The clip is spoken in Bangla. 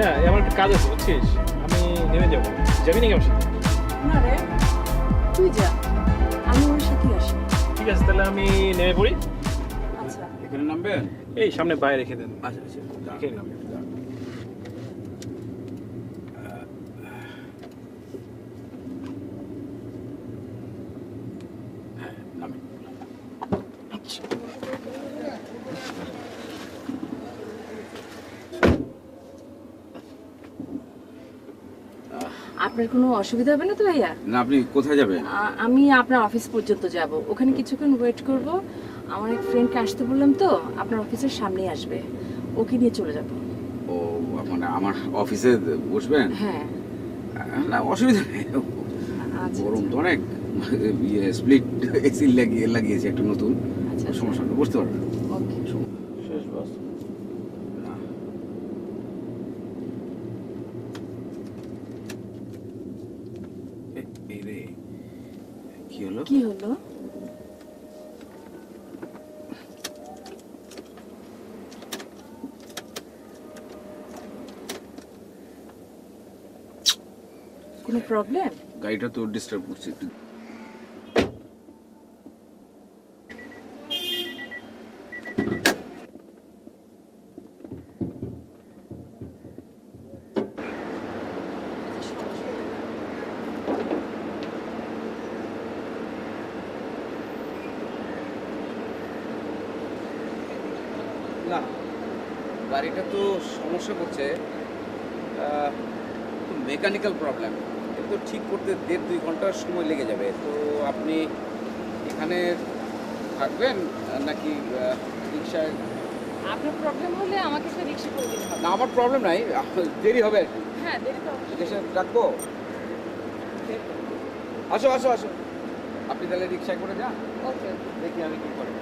না এই আমার একটা কাজ আছে বুঝছিস? আমি নেমে যাব। যাবি নাকি আমার সাথে? না রে তুই যা আমি ওর সাথেই আসি। ঠিক আছে তাহলে আমি নেমে পড়ি। আচ্ছা। এখানে নামবেন? এই সামনে বাইরে রেখে দেন। আচ্ছা আচ্ছা এখানে নামবেন। হ্যাঁ নামেন আপনার কোনো অসুবিধা হবে না তো ভাইয়া? না আপনি কোথায় যাবেন? আ- আমি আপনার অফিস পর্যন্ত যাব। ওখানে কিছুক্ষণ ওয়েট করব। আমার এক ফ্রেন্ডকে আসতে বললাম তো আপনার অফিসের সামনেই আসবে। ওকে নিয়ে চলে যাব। ও মানে আমার অফিসে বসবেন? হ্যাঁ। না অসুবিধা নেই। আচ্ছা গরম তো অনেক। ইয়ে স্প্লিট এসি লাগিয়ে লাগিয়েছে একটা নতুন। আচ্ছা আচ্ছা। সমস্যা নেই বুঝতে পারবেন ওকে শেষ বাস না। এ- এই রে। কি হলো? কি হলো? কোনো প্রবলেম গাড়িটা তো ডিস্টার্ব করছে একটু। না গাড়িটা তো সমস্যা করছে মেকানিক্যাল প্রবলেম কিন্তু ঠিক করতে দেড় দুই ঘণ্টার সময় লেগে যাবে। তো আপনি এখানে থাকবেন নাকি রিক্সায়? আপনার প্রবলেম হলে আমাকে একটা রিক্সা করে দিতে হবে না আমার প্রবলেম নাই। দেরি হবে? আর কি হ্যাঁ দেরি তো রিক্সা ডাকবো আসো আসো আসো। আপনি তাহলে রিক্সায় করে যান। ওকে। দেখি আমি কি করি।